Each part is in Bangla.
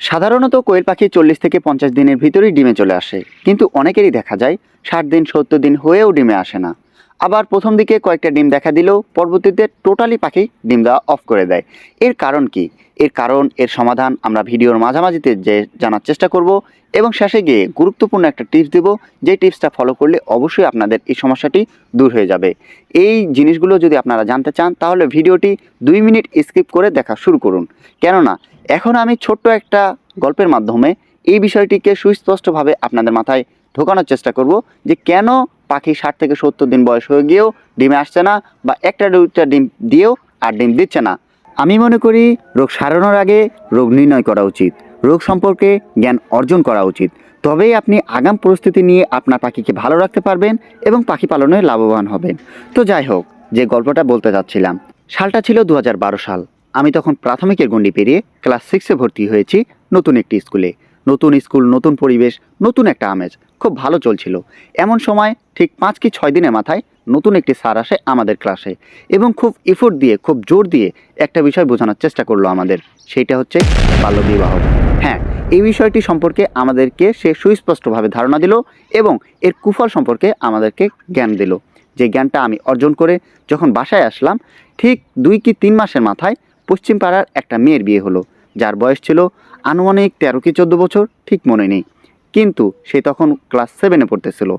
সাধারণত কোয়েল পাখি চল্লিশ থেকে পঞ্চাশ দিনের ভিতরেই ডিমে চলে আসে, কিন্তু অনেকেরই দেখা যায় ষাট দিন, সত্তর দিন হয়েও ডিমে আসে না। আবার প্রথম দিকে কয়েকটা ডিম দেখা দিলেও পরবর্তীতে টোটালি পাখি ডিম দেওয়া অফ করে দেয়। এর কারণ কি? এর কারণ, এর সমাধান আমরা ভিডিওর মাঝামাঝিতে যে জানার চেষ্টা করব এবং শেষে গিয়ে গুরুত্বপূর্ণ একটা টিপস দেব, যে টিপসটা ফলো করলে অবশ্যই আপনাদের এই সমস্যাটি দূর হয়ে যাবে। এই জিনিসগুলো যদি আপনারা জানতে চান, তাহলে ভিডিওটি দুই মিনিট স্কিপ করে দেখা শুরু করুন। কেননা এখন আমি ছোট্ট একটা গল্পের মাধ্যমে এই বিষয়টিকে সুস্পষ্টভাবে আপনাদের মাথায় ঢোকানোর চেষ্টা করব যে কেন পাখি ষাট থেকে সত্তর দিন বয়স হয়ে গিয়েও ডিমে আসছে না বা একটা দুইটা ডিম দিয়েও আর ডিম দিচ্ছে না। আমি মনে করি রোগ সারানোর আগে রোগ নির্ণয় করা উচিত, রোগ সম্পর্কে জ্ঞান অর্জন করা উচিত। তবেই আপনি আগাম পরিস্থিতি নিয়ে আপনার পাখিকে ভালো রাখতে পারবেন এবং পাখি পালনে লাভবান হবেন। তো যাই হোক, যে গল্পটা বলতে যাচ্ছিলাম, সালটা ছিল দু হাজার বারো সাল। আমি তখন প্রাথমিকের গণ্ডি পেরিয়ে ক্লাস সিক্সে ভর্তি হয়েছি নতুন একটি স্কুলে। নতুন স্কুল, নতুন পরিবেশ, নতুন একটা আমেজ। খুব ভালো চলছিল। এমন সময় ঠিক পাঁচ কি ছয় দিনের মাথায় নতুন একটি স্যার আসে আমাদের ক্লাসে এবং খুব এফোর্ট দিয়ে, খুব জোর দিয়ে একটা বিষয় বোঝানোর চেষ্টা করল আমাদের। সেইটা হচ্ছে বাল্যবিবাহ। হ্যাঁ এই বিষয়টি সম্পর্কে আমাদেরকে সে সুস্পষ্টভাবে ধারণা দিল এবং এর কুফল সম্পর্কে আমাদেরকে জ্ঞান দিল। যে জ্ঞানটা আমি অর্জন করে যখন বাসায় আসলাম, ঠিক দুই কি তিন মাসের মাথায় পশ্চিম পাড়ার একটা মেয়ের বিয়ে হলো। যার বয়স ছিল আনুমানিক তেরো কি চোদ্দ বছর, ঠিক মনে নেই। কিন্তু সে তখন ক্লাস সেভেনে পড়তেছিল।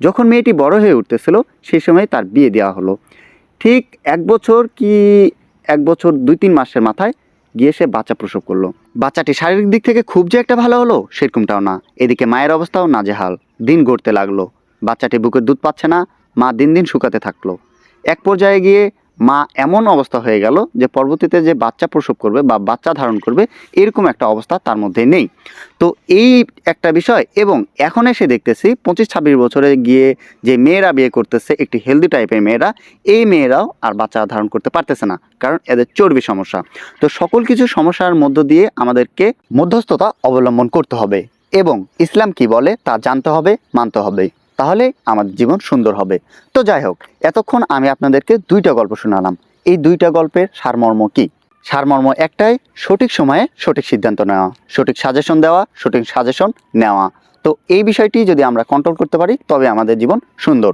যখন মেয়েটি বড় হয়ে উঠতেছিল সেই সময় তার বিয়ে দেওয়া হলো। ঠিক এক বছর কি এক বছর দুই তিন মাসের মাথায় গিয়ে সে বাচ্চা প্রসব করল। বাচ্চাটি শারীরিক দিক থেকে খুব যে একটা ভালো হলো, সেরকমটাও না। এদিকে মায়ের অবস্থাও নাজেহাল। দিন গড়তে লাগল। বাচ্চাটি বুকের দুধ পাচ্ছে না। মা দিন দিন শুকাতে থাকল। এক পর্যায়ে গিয়ে মা এমন অবস্থা হয়ে গেল যে পরবর্তীতে যে বাচ্চা প্রসব করবে বা বাচ্চা ধারণ করবে, এরকম একটা অবস্থা তার মধ্যে নেই। তো এই একটা বিষয় এবং এখন এসে দেখতেছি পঁচিশ ছাব্বিশ বছরে গিয়ে যে মেয়েরা বিয়ে করতেছে, একটি হেলদি টাইপের মেয়েরা, এই মেয়েরাও আর বাচ্চা ধারণ করতে পারতেছে না কারণ এদের চর্বি সমস্যা। তো সকল কিছু সমস্যার মধ্য দিয়ে আমাদেরকে মধ্যস্থতা অবলম্বন করতে হবে এবং ইসলাম কি বলে তা জানতে হবে, মানতে হবে। তাহলে আমাদের জীবন সুন্দর হবে। তো যাই হোক, এতক্ষণ আমি আপনাদেরকে দুইটা গল্প শোনালাম। এই দুইটা গল্পের সারমর্ম কি? সারমর্ম একটাই, সঠিক সময়ে সঠিক সিদ্ধান্ত নেওয়া, সঠিক সাজেশন দেওয়া, সঠিক সাজেশন নেওয়া। তো এই বিষয়টি যদি আমরা কন্ট্রোল করতে পারি, তবে আমাদের জীবন সুন্দর।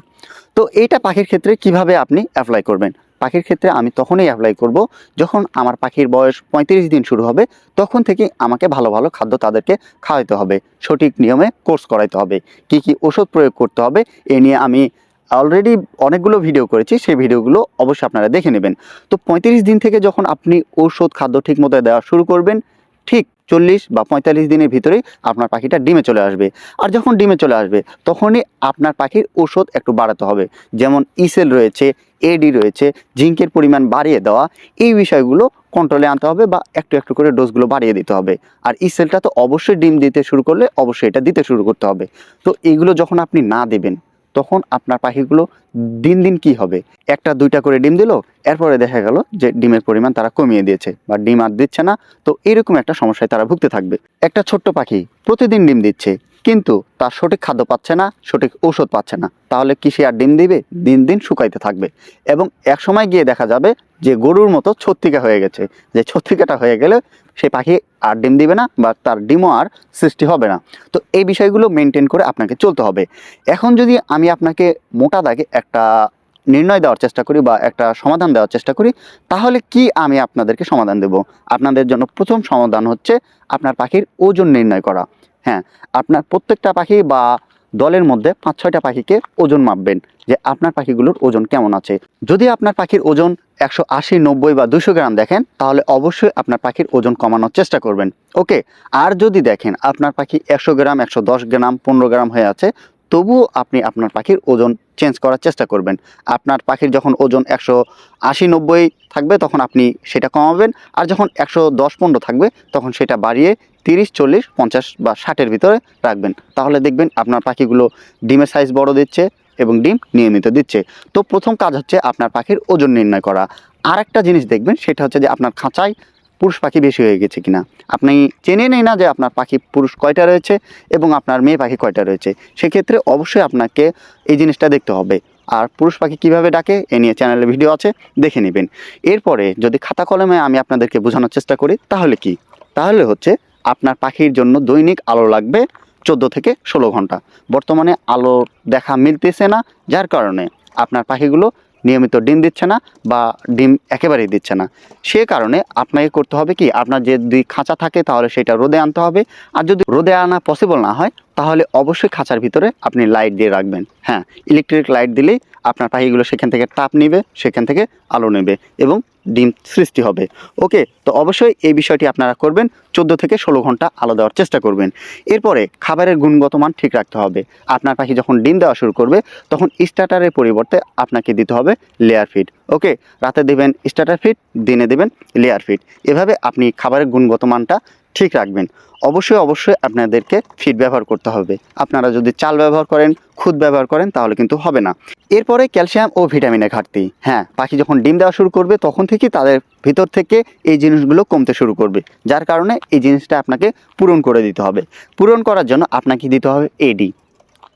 তো এইটা পাখির ক্ষেত্রে কীভাবে আপনি অ্যাপ্লাই করবেন? পাখির ক্ষেত্রে আমি তখনই অ্যাপ্লাই করব যখন আমার পাখির বয়স পঁয়ত্রিশ দিন শুরু হবে, তখন থেকে আমাকে ভালো ভালো খাদ্য তাদেরকে খাওয়াইতে হবে, সঠিক নিয়মে কোর্স করাইতে হবে, কি কি ওষুধ প্রয়োগ করতে হবে, এ নিয়ে আমি অলরেডি অনেকগুলো ভিডিও করেছি, সেই ভিডিওগুলো অবশ্যই আপনারা দেখে নেবেন। তো পঁয়ত্রিশ দিন থেকে যখন আপনি ঔষধ খাদ্য ঠিক মতো দেওয়া শুরু করবেন, ঠিক চল্লিশ বা পঁয়তাল্লিশ দিনের ভিতরেই আপনার পাখিটা ডিমে চলে আসবে। আর যখন ডিমে চলে আসবে, তখনই আপনার পাখির ওষুধ একটু বাড়াতে হবে। যেমন ইসেল রয়েছে এডি রয়েছে জিঙ্কের পরিমাণ বাড়িয়ে দেওয়া, এই বিষয়গুলো কন্ট্রোলে আনতে হবে বা একটু একটু করে ডোজগুলো বাড়িয়ে দিতে হবে। আর ইসেলটা তো অবশ্যই ডিম দিতে শুরু করলে অবশ্যই এটা দিতে শুরু করতে হবে। তো এইগুলো যখন আপনি না দেবেন, তখন আপনার পাখিগুলো দিন দিন কি হবে? একটা, দুইটা করে ডিম দিল, এরপরে দেখা গেল যে ডিমের পরিমাণ তারা কমিয়ে দিয়েছে বা ডিম আর দিচ্ছে না। তো এরকম একটা সমস্যায় তারা ভুগতে থাকবে। একটা ছোট্ট পাখি প্রতিদিন ডিম দিচ্ছে কিন্তু তার সঠিক খাদ্য পাচ্ছে না, সঠিক ঔষধ পাচ্ছে না। তাহলে কি সে আর ডিম দিবে? দিন দিন শুকাইতে থাকবে। এবং এক সময় গিয়ে দেখা যাবে যে গরুর মতো ছত্রিকা হয়ে গেছে। যে ছত্রিকাটা হয়ে গেলে সেই পাখি আর ডিম দিবে না বা তার ডিমও আর সৃষ্টি হবে না। তো এই বিষয়গুলো মেনটেন করে আপনাকে চলতে হবে। এখন যদি আমি আপনাকে মোটা দাগে একটা নির্ণয় দেওয়ার চেষ্টা করি বা একটা সমাধান দেওয়ার চেষ্টা করি, তাহলে কি আমি আপনাদেরকে সমাধান দেব? আপনাদের জন্য প্রথম সমাধান হচ্ছে আপনার পাখির ওজন নির্ণয় করা। হ্যাঁ আপনার প্রত্যেকটা পাখি বা দলের মধ্যে পাঁচ ছয়টা পাখিকে ওজন মাপবেন যে আপনার পাখিগুলোর ওজন কেমন আছে। যদি আপনার পাখির ওজন একশো আশি, নব্বই বা দুশো গ্রাম দেখেন, তাহলে অবশ্যই আপনার পাখির ওজন কমানোর চেষ্টা করবেন। ওকে, আর যদি দেখেন আপনার পাখি একশো গ্রাম, একশো দশ গ্রাম, পনেরো গ্রাম হয়ে আছে, তবুও আপনি আপনার পাখির ওজন চেঞ্জ করার চেষ্টা করবেন। আপনার পাখির যখন ওজন একশো আশি, নব্বই থাকবে, তখন আপনি সেটা কমাবেন, আর যখন একশো দশ, পনেরো থাকবে, তখন সেটা বাড়িয়ে তিরিশ, চল্লিশ, পঞ্চাশ বা ষাটের ভিতরে রাখবেন। তাহলে দেখবেন আপনার পাখিগুলো ডিমের সাইজ বড় দিচ্ছে এবং ডিম নিয়মিত দিচ্ছে। তো প্রথম কাজ হচ্ছে আপনার পাখির ওজন নির্ণয় করা। আর একটা জিনিস দেখবেন, সেটা হচ্ছে যে আপনার খাঁচায় পুরুষ পাখি বেশি হয়ে গেছে কিনা। আপনি চেনে নেই না যে আপনার পাখি পুরুষ কয়টা রয়েছে এবং আপনার মেয়ে পাখি কয়টা রয়েছে। সেক্ষেত্রে অবশ্যই আপনাকে এই জিনিসটা দেখতে হবে। আর পুরুষ পাখি কীভাবে ডাকে, এ নিয়ে চ্যানেলে ভিডিও আছে, দেখে নেবেন। এরপরে যদি খাতা কলমে আমি আপনাদেরকে বোঝানোর চেষ্টা করি, তাহলে কি? তাহলে হচ্ছে আপনার পাখির জন্য দৈনিক আলো লাগবে চোদ্দ থেকে ষোলো ঘণ্টা। বর্তমানে আলো দেখা মিলতেছে না, যার কারণে আপনার পাখিগুলো নিয়মিত ডিম দিচ্ছে না বা ডিম একেবারেই দিচ্ছে না। সে কারণে আপনাকে করতে হবে কি, আপনার যে দুই খাঁচা থাকে তাহলে সেটা রোদে আনতে হবে। আর যদি রোদে আনা পসিবল না হয় তাহলে অবশ্যই খাঁচার ভিতরে আপনি লাইট দিয়ে রাখবেন। হ্যাঁ ইলেকট্রিক লাইট দিলেই আপনার পাখিগুলো সেখান থেকে তাপ নেবে, সেখান থেকে আলো নেবে এবং ডিম সৃষ্টি হবে। ওকে, তো অবশ্যই এই বিষয়টি আপনারা করবেন, চোদ্দ থেকে ষোলো ঘণ্টা আলো দেওয়ার চেষ্টা করবেন। এরপরে খাবারের গুণগত মান ঠিক রাখতে হবে। আপনার পাখি যখন ডিম দেওয়া শুরু করবে, তখন স্টার্টারের পরিবর্তে আপনাকে দিতে হবে লেয়ার ফিড ওকে, রাতে দেবেন স্টার্টার ফিড দিনে দেবেন লেয়ার ফিড এভাবে আপনি খাবারের গুণগত মানটা ঠিক রাখবেন। অবশ্যই অবশ্যই আপনাদেরকে ফিড ব্যবহার করতে হবে। আপনারা যদি চাল ব্যবহার করেন, খুদ ব্যবহার করেন, তাহলে কিন্তু হবে না। এরপরে ক্যালসিয়াম ও ভিটামিনের ঘাটতি। হ্যাঁ পাখি যখন ডিম দেওয়া শুরু করবে, তখন থেকেই তাদের ভিতর থেকে এই জিনিসগুলো কমতে শুরু করবে। যার কারণে এই জিনিসটা আপনাকে পূরণ করে দিতে হবে। পূরণ করার জন্য আপনাকে দিতে হবে এডি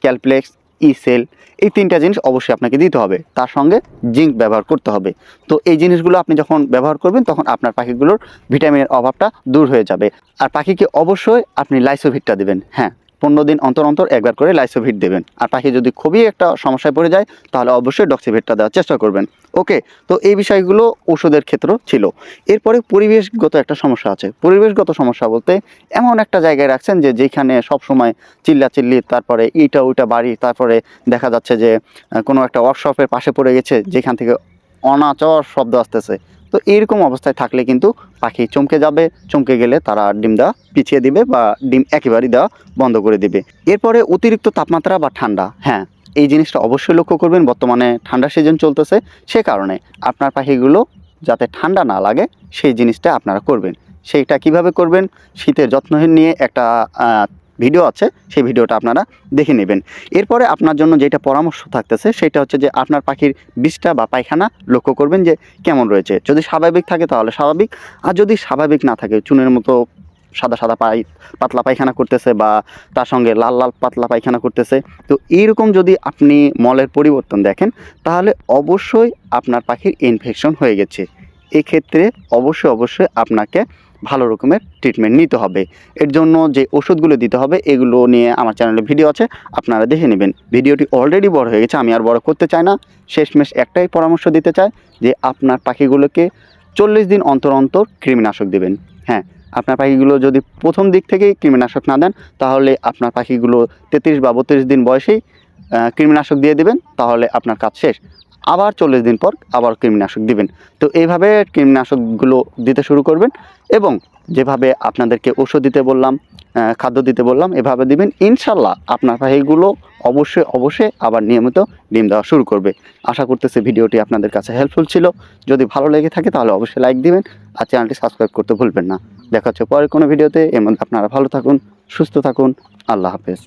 ক্যালপ্লেক্স ইসেল এই তিনটা জিনিস অবশ্যই আপনাকে দিতে হবে। তার সঙ্গে জিঙ্ক ব্যবহার করতে হবে। তো এই জিনিসগুলো আপনি যখন ব্যবহার করবেন, তখন আপনার পাখিগুলোর ভিটামিনের অভাবটা দূর হয়ে যাবে। আর পাখিকে অবশ্যই আপনি লাইসোভিটটা দেবেন। হ্যাঁ। পনেরো দিন অন্তর অন্তর একবার করে লাইসোভিট দেবেন। আর পাখি যদি খুবই একটা সমস্যায় পড়ে যায়, তাহলে অবশ্যই ডক্সিভিটটা দেওয়ার চেষ্টা করবেন। ওকে, তো এই বিষয়গুলো ওষুধের ক্ষেত্র ছিল। এরপরে পরিবেশগত একটা সমস্যা আছে। পরিবেশগত সমস্যা বলতে এমন একটা জায়গায় রাখছেন যে যেখানে সবসময় চিল্লা চিল্লি তারপরে ইটা উইটা বাড়ি, তারপরে দেখা যাচ্ছে যে কোনো একটা ওয়ার্কশপের পাশে পড়ে গেছে, যেখান থেকে অনাচর শব্দ আসতেছে। তো এইরকম অবস্থায় থাকলে কিন্তু পাখি চমকে যাবে, চমকে গেলে তারা ডিম দেওয়া পিছিয়ে দিবে বা ডিম একেবারেই দেওয়া বন্ধ করে দিবে। এরপরে অতিরিক্ত তাপমাত্রা বা ঠান্ডা হ্যাঁ এই জিনিসটা অবশ্যই লক্ষ্য করবেন, বর্তমানে ঠান্ডা সিজন চলতেছে, সে কারণে আপনার পাখিগুলো যাতে ঠান্ডা না লাগে, সেই জিনিসটা আপনারা করবেন। সেইটা কীভাবে করবেন? শীতের যত্ন নিয়ে একটা ভিডিও আছে, সেই ভিডিওটা আপনারা দেখে নেবেন। এরপরে আপনার জন্য যেটা পরামর্শ থাকতেছে, সেটা হচ্ছে যে আপনার পাখির বিষটা বা পায়খানা লক্ষ্য করবেন যে কেমন রয়েছে। যদি স্বাভাবিক থাকে তাহলে স্বাভাবিক, আর যদি স্বাভাবিক না থাকে, চুনের মতো সাদা সাদা পাই পাতলা পায়খানা করতেছে বা তার সঙ্গে লাল লাল পাতলা পায়খানা করতেছে, তো এইরকম যদি আপনি মলের পরিবর্তন দেখেন, তাহলে অবশ্যই আপনার পাখির ইনফেকশন হয়ে গেছে। এক্ষেত্রে অবশ্যই অবশ্যই আপনাকে ভালো রকমের ট্রিটমেন্ট নিতে হবে। এর জন্য যে ওষুধগুলো দিতে হবে, এগুলো নিয়ে আমার চ্যানেলে ভিডিও আছে, আপনারা দেখে নেবেন। ভিডিওটি অলরেডি বড় হয়ে গেছে, আমি আর বড় করতে চাই না। শেষমেশ একটাই পরামর্শ দিতে চাই যে আপনার পাখিগুলোকে চল্লিশ দিন অন্তর অন্তর কৃমিনাশক দেবেন। হ্যাঁ আপনার পাখিগুলো যদি প্রথম দিক থেকেই কৃমিনাশক না দেন, তাহলে আপনার পাখিগুলো তেত্রিশ বা বত্রিশ দিন বয়সেই কৃমিনাশক দিয়ে দেবেন, তাহলে আপনার কাজ শেষ। আবার চল্লিশ দিন পর আবার কৃমিনাশক দিবেন। তো এইভাবে কৃমিনাশকগুলো দিতে শুরু করবেন এবং যেভাবে আপনাদেরকে ওষুধ দিতে বললাম খাদ্য দিতে বললাম, এভাবে দিবেন। ইনশাল্লাহ আপনার পাখিগুলো অবশ্যই অবশ্যই আবার নিয়মিত ডিম দেওয়া শুরু করবে। আশা করতেছি ভিডিওটি আপনাদের কাছে হেল্পফুল ছিল। যদি ভালো লেগে থাকে তাহলে অবশ্যই লাইক দিবেন আর চ্যানেলটি সাবস্ক্রাইব করতে ভুলবেন না। দেখা হচ্ছে পরের কোনো ভিডিওতে। এর মধ্যে আপনারা ভালো থাকুন, সুস্থ থাকুন। আল্লাহ হাফেজ।